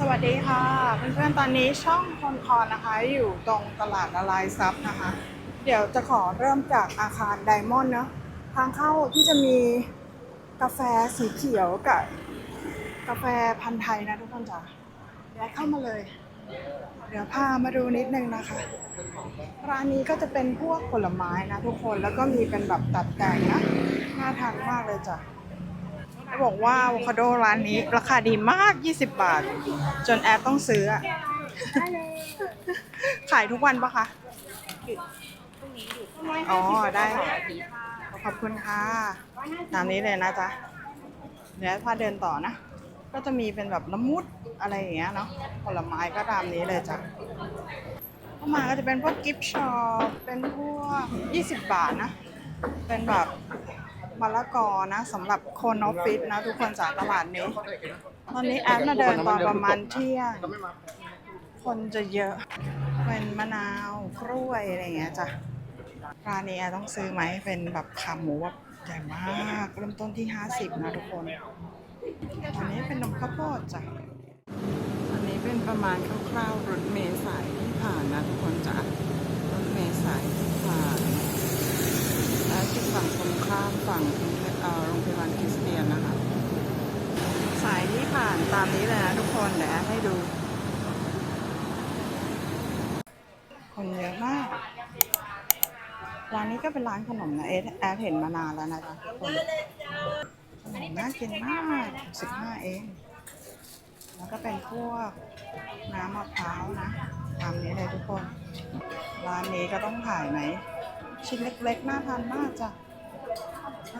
สวัสดีค่ะเพื่อนๆตอนนี้ช่องคนคอนนะคะ อยู่ตรงตลาดละลายซับนะคะ เดี๋ยวจะขอเริ่มจากอาคารไดมอนด์เนาะทางเข้าที่จะมีกาแฟสีเขียวกับกาแฟพันธุ์ไทยนะทุกคนจ้ะเดี๋ยวเข้ามาเลย เดี๋ยวพามาดูนิดนึงนะคะ ร้านนี้ก็จะเป็นพวกผลไม้นะทุกคนแล้วก็มีเป็นแบบตัดแต่งนะน่าทานมากเลยจ้ะ เขาบอกว่าอะโวคาโดร้านนี้ราคาดีมาก 20 บาท จนแอดต้องซื้ออะขายทุกวันปะคะ อ๋อได้ขอบคุณค่ะ ตามนี้เลยนะจ๊ะ เดี๋ยวพาเดินต่อนะ ก็จะมีเป็นแบบละมุดอะไรอย่างเงี้ยเนาะ ผลไม้ก็ตามนี้เลยจ้ะ เข้ามาก็จะเป็นพวกกิฟช็อป เป็นพวก 20 บาทนะ เป็นแบบ มะละกอนะสำหรับคนออฟฟิศนะ ทุกคนจากตลาดนี้ ตอนนี้แอดมาเดินตอนประมาณเที่ยง คนจะเยอะ เป็นมะนาวกล้วยอะไรอย่างเงี้ยจ้ะร้านนี้ต้องซื้อไหมเป็นแบบขาหมูแบบใหญ่มากเริ่มต้นที่ 50 นะทุกคนอันนี้เป็นนมข้าวโพดจ้ะอันนี้เป็นประมาณคร่าวๆรถเมล์สายที่ผ่านนะทุกคนจ้ะรถเมล์สายที่ผ่าน และจุดฝั่งตรงข้าม ฝั่งโรงพยาบาลคริสเตียนนะคะ สายที่ผ่านตามนี้เลยนะทุกคนเดี๋ยวแอให้ดู คนเยอะมาก ร้านนี้ก็เป็นร้านขนมนะเอสแอดเห็นมานานแล้วนะจ๊ะทุกคนขนมน่ากินมาก15เองแล้วก็เป็นพวกน้ำมะพร้าวนะตามนี้เลยทุกคน ร้านนี้ก็ต้องถ่ายไหม ชิ้นเล็กๆ น่าทานมากจ้ะ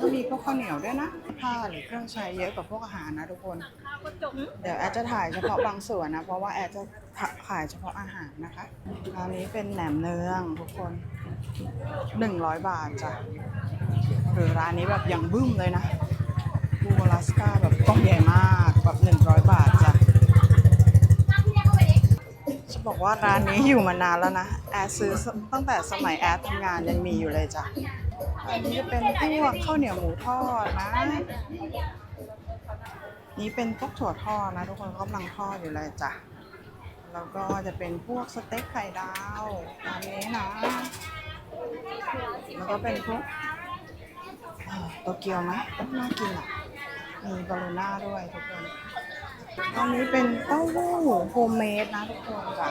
ก็มีพวกข้าวเหนียวด้วยนะผ้าหรือเครื่องใช้เยอะกว่าพวกอาหารนะทุกคน เดี๋ยวแอดจะถ่ายเฉพาะบางส่วนนะ เพราะว่าแอดจะขายเฉพาะอาหารนะคะร้านนี้เป็นแหนมเนืองทุกคน 100 บาทจ้ะหรือร้านนี้แบบอย่างบึ้มเลยนะบูลาสกาแบบต้องใหญ่มากแบบ100 บาทจ้ะจะบอกว่าร้านนี้อยู่มานานแล้วนะ แอดซื้อตั้งแต่สมัยแอดทำงานยังมีอยู่เลยจ้ะ อันนี้จะเป็นพวกข้าวเหนียวหมูทอดนะ นี่เป็นพวกถั่วทอดนะ ทุกคนกำลังทอดอยู่เลยจ้ะ แล้วก็จะเป็นพวกสเต็กไข่ดาวร้านนี้นะ แล้วก็เป็นพวกโตเกียวไหมน่ากินอะ มีบาลูน่าด้วยทุกคน อันนี้เป็นเต้าหู้โฮมเมดนะทุกคนจ้ะ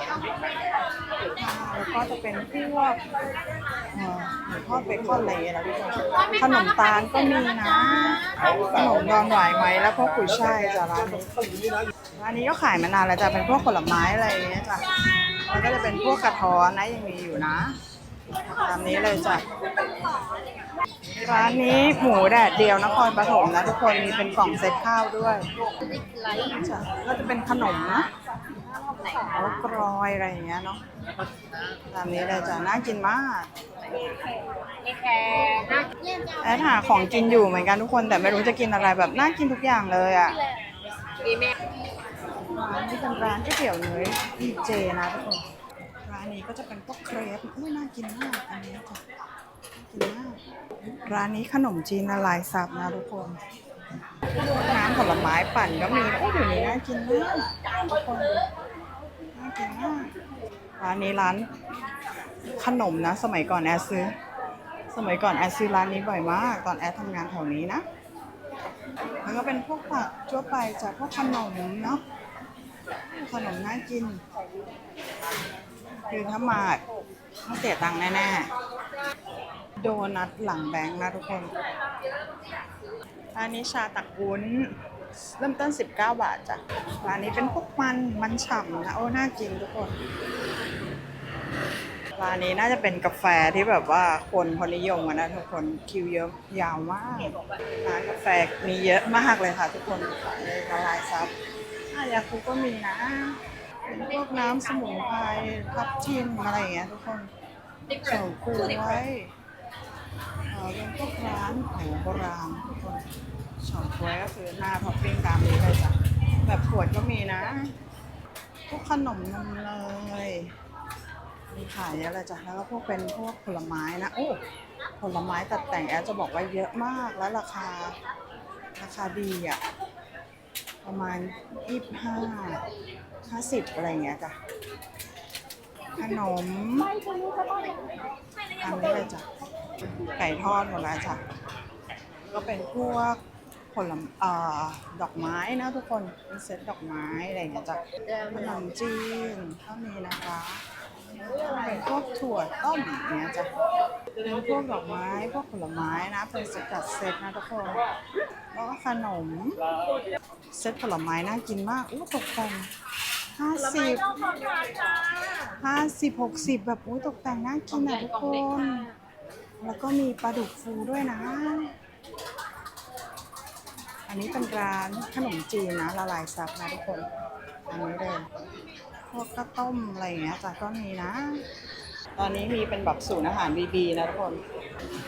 แล้วก็จะเป็นพวกเอ่อหมูทอดเบคอนอะไรอย่างเงี้ยนะทุกคนขนมตาลก็มีนะ ขนมดอนหวายไหมแล้วพวกกุยช่ายจ้ะร้านนี้ร้านนี้ก็ขายมานานแล้วจ้ะเป็นพวกผลไม้อะไรอย่างเงี้ยจ้ะแล้วก็จะเป็นพวกกระท้อนนะยังมีอยู่นะตามนี้เลยจ้ะ ร้านนี้หมูแดดเดียวนครปฐมนะทุกคนมีเป็นกล่องเซ็ตข้าวด้วยจ้ะก็จะเป็นขนมนะแล้วกรอยอะไรอย่างเงี้ยเนาะตามนี้เลยจ้ะน่ากินมากแอดหาของกินอยู่เหมือนกันทุกคนแต่ไม่รู้จะกินอะไรแบบน่ากินทุกอย่างเลยอะร้านนี้เป็นร้านก๋วยเตี๋ยวเนื้อดีเจนะทุกคนร้านนี้ก็จะเป็นพวกเครปอุ้ยน่ากินมากอันนี้จ้ะกินมาก ร้านนี้ขนมจีนละลายซับนะทุกคน น้ำผลไม้ปั่นก็มีโอ้เดี๋ยวนี้น่ากินมากทุกคนน่ากินมากร้านนี้ร้านขนมนะ สมัยก่อนแอดซื้อ สมัยก่อนแอดซื้อร้านนี้บ่อยมาก ตอนแอดทำงานแถวนี้นะแล้วก็เป็นพวกผักทั่วไปจากพวกขนมเนาะขนมน่ากิน คือถ้ามาต้องเสียตังค์แน่ๆ โดนัทหลังแบงค์นะทุกคนร้านนี้ชาตักวุ้น เริ่มต้น 19 บาทจ้ะ ร้านนี้เป็นพวกมันมันฉ่ำนะ โอ้ น่ากินทุกคน ร้านนี้น่าจะเป็นกาแฟที่แบบว่าคนเขานิยมกันนะทุกคนคิวเยอะยาวมากร้านกาแฟมีเยอะมากเลยค่ะทุกคนเลยละลายซับอายาคูก็มีนะเป็นพวกน้ำสมุนไพรทับทิมอะไรอย่างเงี้ยทุกคนเฉาก๊วย เออเป็นพวกร้านของโบราณทุกคนเฉาก๊วยก็คือหน้าท็อปปิ้งตามนี้เลยจ้ะแบบขวดก็มีนะ พวกขนมนมเลยมีขายเยอะเลยจ้ะแล้วก็พวกเป็นพวกผลไม้นะโอ้ผลไม้ตัดแต่งแอดจะบอกว่าเยอะมากแล้วราคาราคาดีอะประมาณยี่สิบห้าห้าสิบอะไรเงี้ยจ้ะขนมอันนี้เลยจ้ะ ไก่ทอดหมดแล้วจ้ะก็เป็นพวกผลไม้อ่าดอกไม้นะทุกคนเป็นเซตดอกไม้อะไรอย่างเงี้ยจ้ะขนมจีนก็มีนะคะเป็นพวกถั่วต้มอย่างเงี้ยจ้ะเป็นพวกดอกไม้พวกผลไม้นะเป็นสกัดเซตนะทุกคนแล้วก็ขนมเซตผลไม้น่ากินมากอู้ตกแต่งห้าสิบห้าสิบหกสิบแบบอู้ตกแต่งน่ากินอะทุกคน แล้วก็มีปลาดุกฟูด้วยนะ อันนี้เป็นร้านขนมจีนนะละลายซับนะทุกคน อันนี้เลยพวกข้าวต้มอะไรอย่างเงี้ยจ้ะก็มีนะ ตอนนี้มีเป็นแบบศูนย์อาหารบีบีนะทุกคน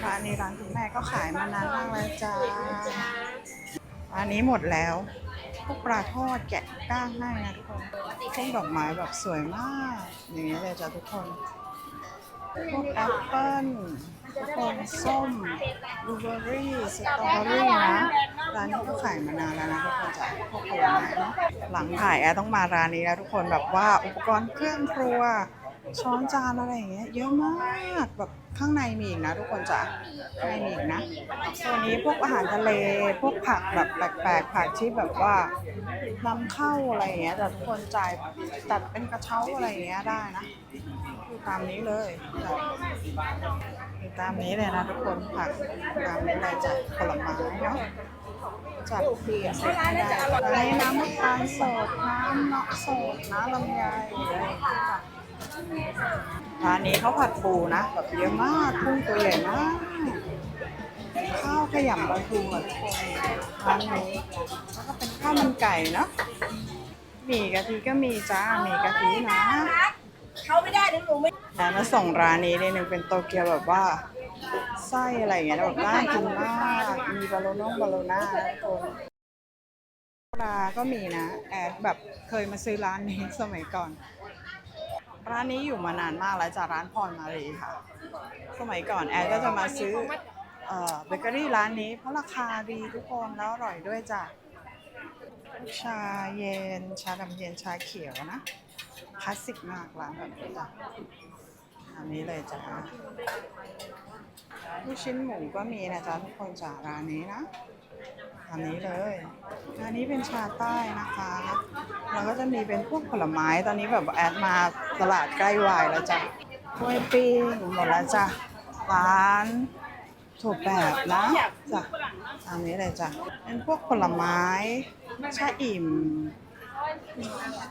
ร้านนี้ร้านคุณแม่ก็ขายมานานมากแล้วจ้าร้านนี้หมดแล้วพวกปลาทอดแกะก้างให้นะทุกคนพวกดอกไม้แบบสวยมาก อย่างเงี้ยเลยจ้ะทุกคน พวกแอปเปิ้ล ทุกคนส้มบลูเบอร์รี่สตรอเบอรี่นะร้านนี้ก็ขายมานานแล้วนะทุกคนจ้ะพวกผลไม้เนาะหลังถ่ายแอร์ต้องมาร้านนี้แล้วทุกคนแบบว่าอุปกรณ์เครื่องครัว ช้อนจานอะไรอย่างเงี้ยเยอะมากแบบข้างในมีอีกนะทุกคนจ้ะข้างในมีอีกนะโซนนี้พวกอาหารทะเลพวกผักแบบแปลกๆผักที่แบบว่านำเข้าอะไรอย่างเงี้ยแต่ทุกคนจ่ายตัดเป็นกระเช้าอะไรอย่างเงี้ยได้นะอยู่ตามนี้เลย ตามนี้เลยนะทุกคนผักตามนี้เลยจ้ะผลไม้เนาะจัดเปลี่ยนให้ได้อันนี้น้ำมะพร้าวสดน้ำเนาะสดน้ำลำไยอะไรต่างตานนี้เขาผัดปูนะแบบเยอะมากกุ้งตัวใหญ่มากข้าวขยำปลาทูอะทุกคนร้านนี้แล้วก็เป็นข้าวมันไก่เนาะมีกะทิก็มีจ้ามีกะทินะ เขาไม่ได้เดี๋ยวหนูไม่แล้วมาส่งร้านนี้นิดนึงเป็นโตเกียวแบบว่าไส้อะไรอย่างเงี้ยแบบน่ากินมากมีบาโลน่งบาโลน่าทุกคนปลาก็มีนะแอดแบบเคยมาซื้อร้านนี้สมัยก่อน ร้านนี้อยู่มานานมากแล้วจากร้านพรมารีค่ะ สมัยก่อนแอดก็จะมาซื้อเบเกอรี่ร้านนี้เพราะราคาดีทุกคนแล้วอร่อยด้วยจ้ะ ชาเย็น ชาดำเย็น ชาเขียวนะ คลาสสิกมากร้านแบบนี้จ้ะอันนี้เลยจ้าลูกชิ้นหมูก็มีนะจ๊ะทุกคนจากร้านนี้นะอันนี้เลย อันนี้เป็นชาใต้นะคะ แล้วก็จะมีเป็นพวกผลไม้ ตอนนี้แบบแอดมาตลาดใกล้วายแล้วจ้ะกล้วยปิ้งหมดแล้วจ้ะ ร้านถั่วแบบนะจ้ะอันนี้เลยจ้ะ เป็นพวกผลไม้ ชาอิ่ม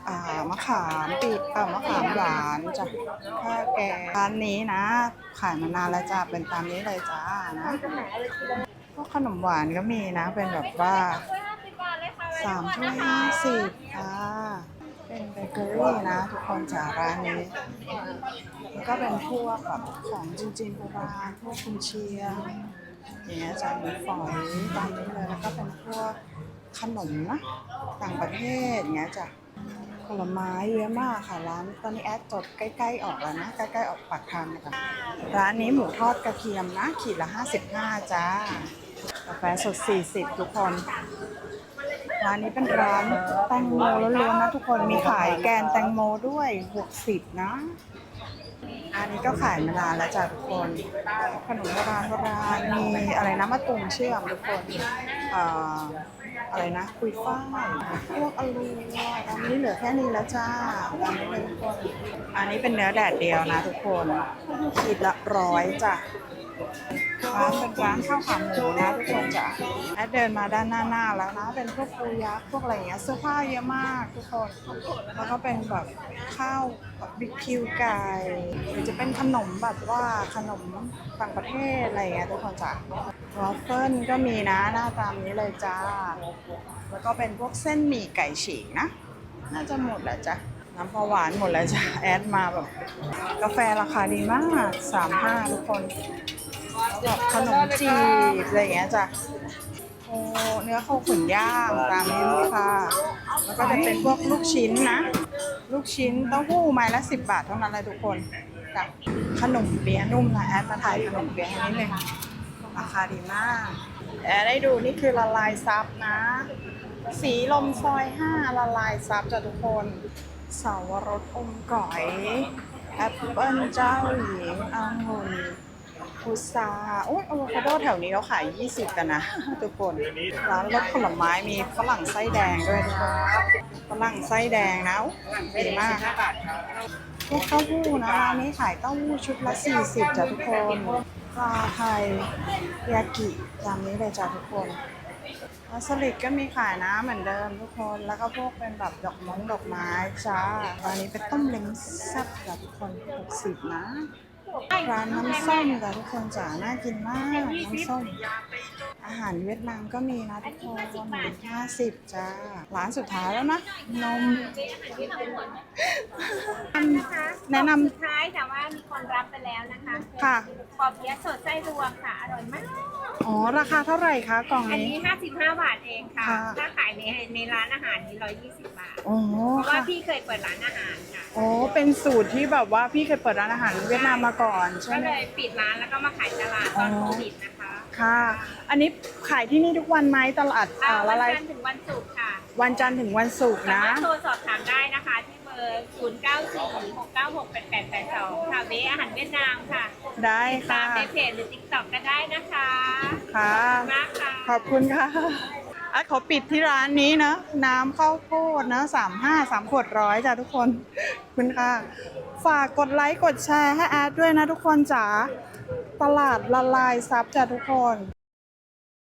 อ่ามะขามปีบอ่ามะขามหวานจ้ะข้าวแกงร้านนี้นะ ขายมานานแล้วจ้ะเป็นตามนี้เลยจ้านะพวกขนมหวานก็มีนะ เป็นแบบว่าสามถ้วยห้าสิบค่ะเป็นเบเกอรี่นะทุกคนจากร้านนี้แล้วก็เป็นพวกแบบของจีนๆโบราณพวกกุนเชียงอย่างเงี้ยจะมีฝอยตามนี้เลยแล้วก็เป็นพวก ขนมนะต่างประเทศอย่างเงี้ยจ้ะผลไม้เยอะมากค่ะร้าน ตอนนี้แอดจดใกล้ๆออกแล้วนะใกล้ๆออกปากทางนะคะร้านนี้หมูทอดกระเทียมนะ ขีดละ55จ้ากาแฟสด 40 ทุกคนร้านนี้เป็นร้านแตงโมล้วนๆนะทุกคนมีขายแกนแตงโมด้วย 60 นะอันนี้ก็ขายมานานแล้วจ้ะทุกคน ขนมโบราณโบราณมีอะไรนะมะตุงเชื่อมทุกคนเอะไรนะคุยฝ้ายพวกอลูอันนี้เหลือแค่นี้แล้วจ้าอันนี้เลยทุกคนอันนี้เป็นเนื้อแดดเดียวนะทุกคนขีดละร้อยจ้ะร้านเป็นร้านข้าวขาหมูนะทุกคนจ้ะแอดเดินมาด้านหน้าหน้าแล้วนะ เป็นพวกปูยักษ์พวกอะไรเงี้ยเสื้อผ้าเยอะมากทุกคน แล้วก็เป็นแบบข้าวแบบบิ๊กคิวไก่หรือจะเป็นขนมแบบว่าขนมต่างประเทศอะไรเงี้ยทุกคนจ้ะ วอฟเฟิลก็มีนะหน้าตามนี้เลยจ้า แล้วก็เป็นพวกเส้นหมี่ไก่ฉีกนะ น่าจะหมดแล้วจ้ะ น้ำปลาหวานหมดแล้วจ้ะ แอดมาแบบ กาแฟราคาดีมากสามห้าทุกคนแล้วแบบขนมจีบอะไรอย่างเงี้ยจ้ะโอ้เนื้อข้าวขุนย่างตามนี้เลยค่ะ แล้วก็จะเป็นพวกลูกชิ้นนะ ลูกชิ้นเต้าหู้ไม้ละสิบบาทเท่านั้นเลยทุกคนขนมเปี๊ยะนุ่มนะแอดมาถ่ายขนมเปี๊ยะให้นิดนึง ราคาดีมากแอดได้ดูนี่คือละลายซับนะ สีลมซอยห้าละลายซับจ้ะทุกคนเสาวรสอมก๋อยแอปเปิ้ลเจ้าหญิงองุ่นพุทราโอ้ยอะโวคาโดแถวนี้เขาขาย 20 กันนะ ทุกคน ร้านรสผลไม้มีฝรั่งไส้แดงด้วยทุกคนฝรั่งไส้แดงนะอุ๊ยดีมากพวกเต้าหู้นะร้านนี้ขายเต้าหู้ชุดละ 40จ้ะทุกคน ปลาไทยยากิตามนี้เลยจ้ะทุกคนแลาสลิดก็มีขายนะเหมือนเดิมทุกคน แล้วก็พวกเป็นแบบดอกมงดอกไม้จ้าร้านนี้เป็นต้มเล้งแซ่บจ้ะทุกคน60นะร้านน้ำส้มจ้ะทุกคนจ้าน่ากินมากน้ำส้ม อาหารเวียดนามก็มีนะทุกคน50จ้า ร้านสุดท้ายแล้วนะ นมแนะนำสุดท้ายแต่ว่ามีคนรับไปแล้วนะคะค่ะปอเปี๊ยะสดไส้รวมค่ะ อร่อยมาก อ๋อ ราคาเท่าไหร่คะกล่องอันนี้นี้ 55 บาทเองค่ะค่ะ ถ้าขายในในร้านอาหารนี่120 บาทอ๋อเพราะว่าค่ะพี่เคยเปิดร้านอาหารค่ะอ๋อเป็นสูตรที่แบบว่าพี่เคยเปิดร้านอาหารเวียดนามมาก่อนใช่ก็ไหมเลยปิดร้านแล้วก็มาขายตลาดตอนโควิดนะคะ ค่ะ อันนี้ขายที่นี่ทุกวันไหมตลาดอ่าอ่าวัละนลายจันทร์ถึงวันศุกร์ค่ะวันจันทร์ถึงวันศุกร์สานะ มารถโทรสอบถามได้นะคะ ที่เบอร์ 0 9 4 6 9 6 8 8 8 2 ค่ะเวอาหารเวียดนามค่ะได้ตาค่ะ มในเพจหรือ TikTok ก็ได้นะคะค่ะ ขอบคุณมากค่ะ ขอบคุณค่ะอะขอปิดที่ร้านนี้นะ น้ำข้าวโพดนะสามห้าสามขวดร้อยจ้ะทุกคนขอบคุณค่ะ ฝากกดไลค์กดแชร์ให้แอดด้วยนะทุกคนจ๋า ตลาดละลายซับจ้ะทุกคน